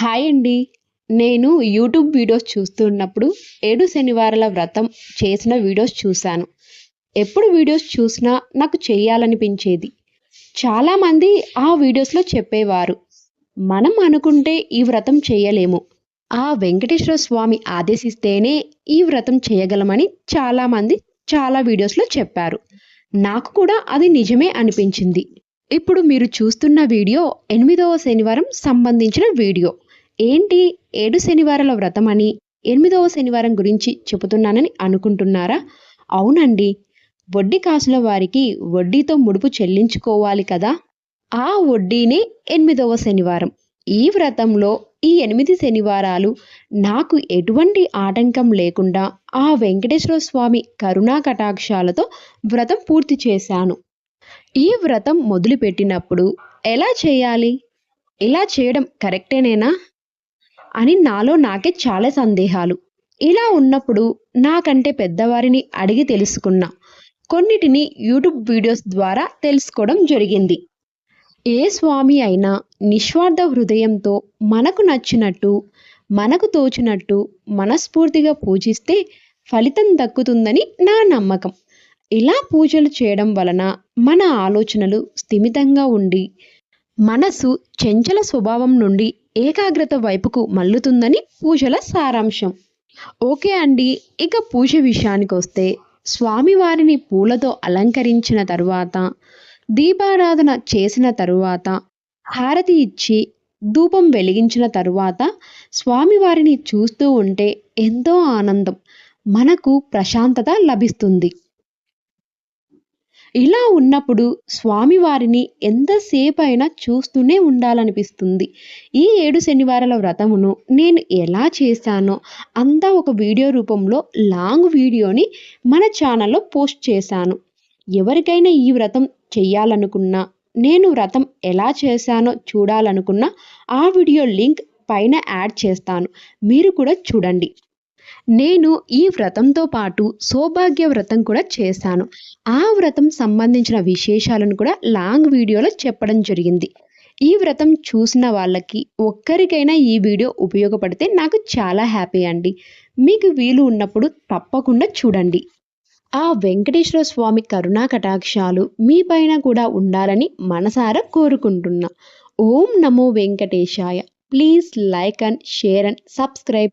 Hi అండి. నేను YouTube videos చూస్తున్నప్పుడు ఏడు శనివారాల వ్రతం చేసిన వీడియోస్ చూశాను. ఎప్పుడు వీడియోస్ చూసినా నాకు చేయాలనిపించేది. చాలామంది ఆ వీడియోస్లో చెప్పేవారు మనం అనుకుంటే ఈ వ్రతం చేయలేము. ఆ వెంకటేశ్వర స్వామి ఆదేశిస్తేనే ఈ వ్రతం చేయగలమని చాలామంది చాలా వీడియోస్లో చెప్పారు. నాకు కూడా అది నిజమే అనిపించింది. ఇప్పుడు మీరు చూస్తున్న వీడియో ఎనిమిదవ శనివారం సంబంధించిన వీడియో. ఏంటి ఏడు శనివారాల వ్రతం అని ఎనిమిదవ శనివారం గురించి చెబుతున్నానని అనుకుంటున్నారా? అవునండి. వడ్డీ కాసుల వారికి వడ్డీతో ముడుపు చెల్లించుకోవాలి కదా? ఆ వడ్డీనే ఎనిమిదవ శనివారం. ఈ వ్రతంలో ఈ ఎనిమిది శనివారాలు నాకు ఎటువంటి ఆటంకం లేకుండా ఆ వెంకటేశ్వర స్వామి కరుణా కటాక్షాలతో వ్రతం పూర్తి చేశాను. ఈ వ్రతం మొదలుపెట్టినప్పుడు ఎలా చేయాలి? ఇలా చేయడం కరెక్టేనేనా? అని నాలో నాకే చాలా సందేహాలు. ఇలా ఉన్నప్పుడు నాకంటే పెద్దవారిని అడిగి తెలుసుకున్నా కొన్నిటిని యూట్యూబ్ వీడియోస్ ద్వారా తెలుసుకోవడం జరిగింది. ఏ స్వామి అయినా నిస్వార్థ హృదయంతో మనకు నచ్చినట్టు మనకు తోచినట్టు మనస్ఫూర్తిగా పూజిస్తే ఫలితం దక్కుతుందని నా నమ్మకం. ఇలా పూజలు చేయడం వలన మన ఆలోచనలు స్థిమితంగా ఉండి మనసు చెంచల స్వభావం నుండి ఏకాగ్రత వైపుకు మల్లుతుందని పూజల సారాంశం. ఓకే అండి ఇక పూజ విషయానికి వస్తే స్వామివారిని పూలతో అలంకరించిన తరువాత దీపారాధన చేసిన తరువాత హారతి ఇచ్చి ధూపం వెలిగించిన తరువాత స్వామివారిని చూస్తూ ఉంటే ఎంతో ఆనందం మనకు ప్రశాంతత లభిస్తుంది. ఇలా ఉన్నప్పుడు స్వామివారిని ఎంతసేపు అయినా చూస్తూనే ఉండాలనిపిస్తుంది. ఈ ఏడు శనివారాల వ్రతమును నేను ఎలా చేశానో అంతా ఒక వీడియో రూపంలో లాంగ్ వీడియోని మన ఛానల్లో పోస్ట్ చేశాను. ఎవరికైనా ఈ వ్రతం చెయ్యాలనుకున్నా నేను వ్రతం ఎలా చేశానో చూడాలనుకున్నా ఆ వీడియో లింక్ పైన యాడ్ చేస్తాను. మీరు కూడా చూడండి. నేను ఈ వ్రతంతో పాటు సౌభాగ్య వ్రతం కూడా చేశాను. ఆ వ్రతం సంబంధించిన విశేషాలను కూడా లాంగ్ వీడియోలో చెప్పడం జరిగింది. ఈ వ్రతం చూసిన వాళ్ళకి ఒక్కరికైనా ఈ వీడియో ఉపయోగపడితే నాకు చాలా హ్యాపీ అండి. మీకు వీలు ఉన్నప్పుడు తప్పకుండా చూడండి. ఆ వెంకటేశ్వర స్వామి కరుణా కటాక్షాలు మీ పైన కూడా ఉండాలని మనసారా కోరుకుంటున్నా. ఓం నమో వెంకటేశాయ. Please like and share and subscribe